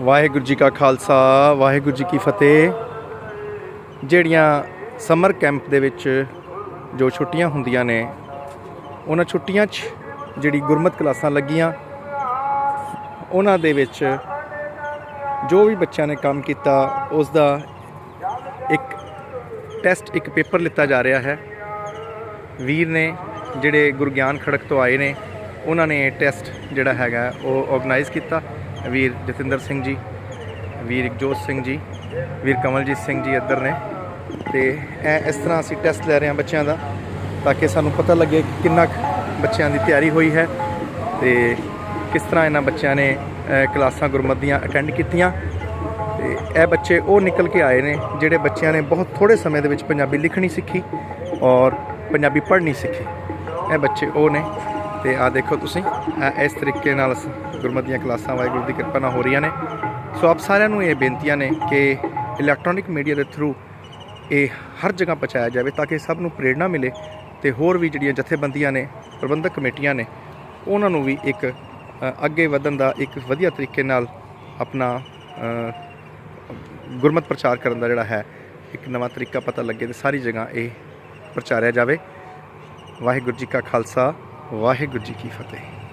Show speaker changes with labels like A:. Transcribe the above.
A: ਵਾਹਿਗੁਰੂ ਜੀ ਕਾ ਖਾਲਸਾ, ਵਾਹਿਗੁਰੂ ਜੀ ਕੀ ਫਤਿਹ। ਜਿਹੜੀਆਂ summer camp ਦੇ ਵਿੱਚ ਜੋ ਛੁੱਟੀਆਂ ਹੁੰਦੀਆਂ ਨੇ, ਉਹਨਾਂ ਛੁੱਟੀਆਂ 'ਚ ਜਿਹੜੀ ਗੁਰਮਤ ਕਲਾਸਾਂ ਲੱਗੀਆਂ, ਉਹਨਾਂ ਦੇ ਵਿੱਚ ਜੋ ਵੀ ਬੱਚਿਆਂ ਨੇ ਕੰਮ ਕੀਤਾ, ਉਸ ਦਾ ਇੱਕ ਟੈਸਟ, ਇੱਕ ਪੇਪਰ ਲਿੱਤਾ ਜਾ ਰਿਹਾ ਹੈ। ਵੀਰ ਨੇ ਜਿਹੜੇ ਗੁਰਗਿਆਨ ਖੜਕ ਤੋਂ ਆਏ ਨੇ ਉਹਨਾਂ ਨੇ ਟੈਸਟ ਜਿਹੜਾ ਹੈਗਾ ਉਹ ਆਰਗੇਨਾਈਜ਼ ਕੀਤਾ। ਵੀਰ ਜਤਿੰਦਰ ਸਿੰਘ ਜੀ, ਵੀਰ ਇਕਜੋਤ ਸਿੰਘ ਜੀ, ਵੀਰ ਕਮਲਜੀਤ ਸਿੰਘ ਜੀ ਇੱਧਰ ਨੇ। ਤੇ ਇਹ ਇਸ ਤਰ੍ਹਾਂ ਅਸੀਂ ਟੈਸਟ ਲੈ ਰਹੇ ਹਾਂ ਬੱਚਿਆਂ ਦਾ, ਤਾਂ ਕਿ ਸਾਨੂੰ ਪਤਾ ਲੱਗੇ ਕਿ ਕਿੰਨਾ ਕੁ ਬੱਚਿਆਂ ਦੀ ਤਿਆਰੀ ਹੋਈ ਹੈ ਤੇ ਕਿਸ ਤਰ੍ਹਾਂ ਇਹਨਾਂ ਬੱਚਿਆਂ ਨੇ ਕਲਾਸਾਂ ਗੁਰਮਤਿ ਦੀਆਂ ਅਟੈਂਡ ਕੀਤੀਆਂ। ਤੇ ਇਹ ਬੱਚੇ ਉਹ ਨਿਕਲ ਕੇ ਆਏ ਨੇ ਜਿਹੜੇ ਬੱਚਿਆਂ ਨੇ ਬਹੁਤ ਥੋੜੇ ਸਮੇਂ ਦੇ ਵਿੱਚ ਪੰਜਾਬੀ ਲਿਖਣੀ ਸਿੱਖੀ ਔਰ ਪੰਜਾਬੀ ਪੜ੍ਹਨੀ ਸਿੱਖੀ। ਇਹ ਬੱਚੇ ਉਹ ਨੇ। ਤੇ ਆ ਦੇਖੋ ਤੁਸੀਂ ਇਸ ਤਰੀਕੇ ਨਾਲ ਅਸੀਂ ਗੁਰਮਤਿ ਦੀਆਂ ਕਲਾਸਾਂ, ਵਾਹਿਗੁਰੂ ਦੀ ਕਿਰਪਾ ਨਾਲ ਹੋ ਰਹੀਆਂ ਨੇ। ਸੋ ਆਪ ਸਾਰਿਆਂ ਨੂੰ ਇਹ ਬੇਨਤੀਆਂ ਨੇ ਕਿ ਇਲੈਕਟ੍ਰੋਨਿਕ ਮੀਡੀਆ ਦੇ ਥਰੂ ਇਹ ਹਰ ਜਗ੍ਹਾ ਪਹੁੰਚਾਇਆ ਜਾਵੇ ਤਾਂ ਕਿ ਸਭ ਨੂੰ ਪ੍ਰੇਰਣਾ ਮਿਲੇ ਤੇ ਹੋਰ ਵੀ ਜਿਹੜੀਆਂ ਜਥੇਬੰਦੀਆਂ ਨੇ, ਪ੍ਰਬੰਧਕ ਕਮੇਟੀਆਂ ਨੇ, ਉਹਨਾਂ ਨੂੰ ਵੀ ਇੱਕ ਅੱਗੇ ਵਧਣ ਦਾ ਇੱਕ ਵਧੀਆ ਤਰੀਕੇ ਨਾਲ ਆਪਣਾ ਗੁਰਮਤ ਪ੍ਰਚਾਰ ਕਰਨ ਦਾ ਜਿਹੜਾ ਹੈ, ਇੱਕ ਨਵਾਂ ਤਰੀਕਾ ਪਤਾ ਲੱਗੇ ਤੇ ਸਾਰੀ ਜਗ੍ਹਾ ਇਹ ਪ੍ਰਚਾਰਿਆ ਜਾਵੇ। ਵਾਹਿਗੁਰੂ ਜੀ ਕਾ ਖਾਲਸਾ। ਵਾਹਿਗੁਰੂ ਜੀ ਕੀ ਫਤਿਹ।